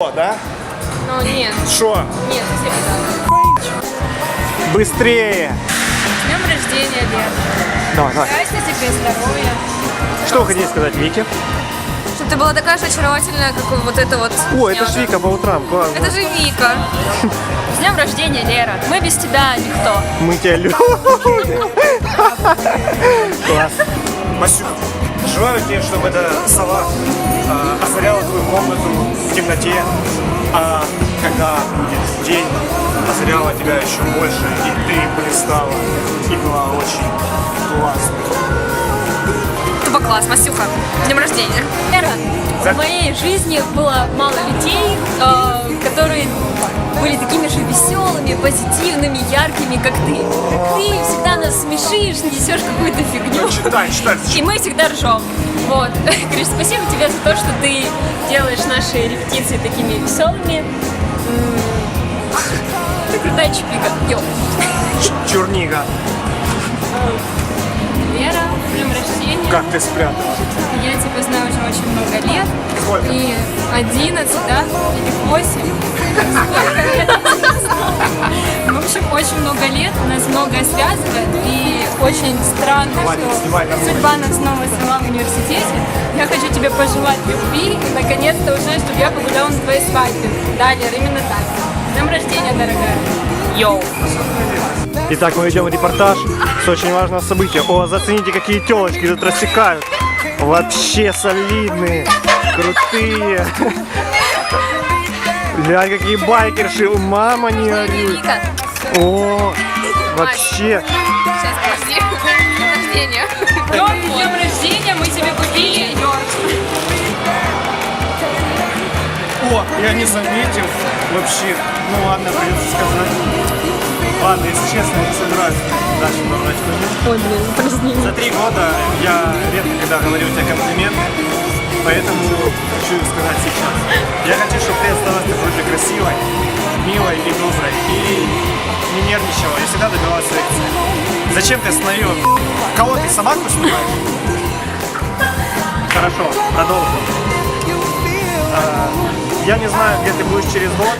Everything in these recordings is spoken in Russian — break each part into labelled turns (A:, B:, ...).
A: О, да?
B: Ну нет,
A: Что?
B: нет, совсем.
A: Быстрее!
B: С днем рождения, Лер.
A: Давай, давай.
B: Счастья тебе, здоровья.
A: Что вы хотите сказать, Вики?
B: Чтобы ты была такая же очаровательная, как вот это вот.
A: О, это ж Вика по утрам, классно.
B: Это же Вика. С днем рождения, Лера. Мы без тебя никто.
A: Мы тебя любим. Класс. Масю, желаю тебе, чтобы эта сова а, озаряла твою комнату в темноте, а когда будет день, озаряла тебя еще больше, и ты блистала, и была очень классной.
B: Тупо класс, Масюха. С днем рождения.
A: За-
C: в моей жизни было мало людей, э, были такими же веселыми, позитивными, яркими, как ты. Ты всегда нас смешишь, несешь какую-то фигню.
A: Читай, читай.
C: И мы всегда ржем. Вот. Гриш, спасибо тебе за то, что ты делаешь наши репетиции такими веселыми. Ты крутая чипика. Йо.
A: Ч- Чурнига.
C: Лера, с днем рождения.
A: Как ты спрятала?
C: Я тебя знаю уже очень много лет.
A: Сколько?
C: И 11, да? Или 8. Сколько лет? В общем, очень много лет, нас многое связывает, и очень странно, что судьба нас снова свела в университете. Я хочу тебе пожелать любви, и наконец-то уже, чтобы я погуляла на твоей свадьбе. Да, Лер, именно так. С днем рождения, дорогая. Йоу.
A: Итак, мы ведем репортаж с очень важного события. О, зацените, какие телочки тут рассекают. Вообще солидные, крутые. Глянь, какие байкерши. Мама не ори. О, вообще.
B: Сейчас, подожди. С днем рождения.
C: Йорк, с днем рождения, мы тебе купили Йорк.
A: О, я не заметил вообще. Ну ладно, придется сказать. Ладно, если честно, не собираюсь дальше продолжать
C: Ой, блин.
A: За три года я редко когда говорю тебе комплименты, поэтому хочу их сказать сейчас. Я хочу, чтобы ты осталась такой же красивой, милой и доброй, и не нервничала, и всегда добивалась своих целей. Зачем ты остановила? Кого ты сама снимаешь? Хорошо, продолжим. Я не знаю, где ты будешь через год,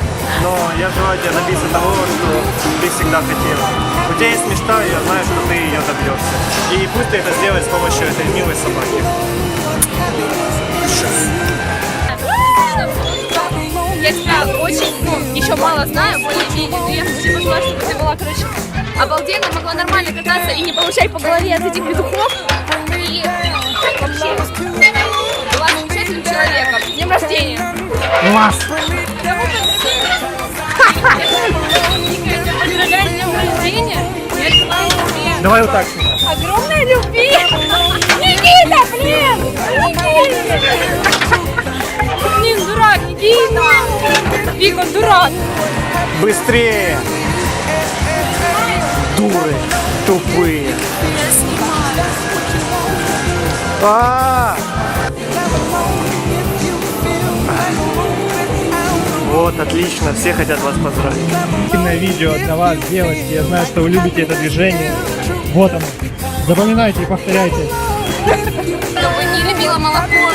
A: но я желаю тебе добиться того, что ты всегда хотела. У тебя есть мечта, и я знаю, что ты ее добьешься. И пусть ты это сделаешь с помощью этой милой собаки.
B: Я тебя очень, ну, еще мало знаю, более-менее, но я хочу пожелать, чтобы ты была, короче, обалденно, могла нормально кататься и не получать по голове от этих петухов. И вообще была замечательным человеком. С днем рождения!
A: Класс!
C: Я
A: Давай вот так.
C: огромной любви. Никита, блин! Никита! Блин, дурак, Никита! Вик, он дурак.
A: Быстрее! Дуры! Тупые! А! Вот, отлично, все хотят вас поздравить.
D: на видео для вас, девочки. Я знаю, что вы любите это движение. Вот оно. Запоминайте и повторяйте.
B: Чтобы не любила молоко,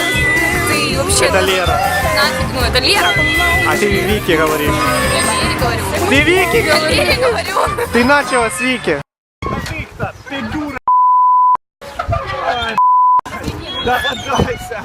B: ты вообще...
A: Это Лера.
B: Нафиг, ну это Лера.
A: А ты Вики говоришь.
B: Я Лере говорю.
A: Ты Вики
B: Я
A: говоришь?
B: Лере говорю.
A: Ты начала с Вики. Да отдайся.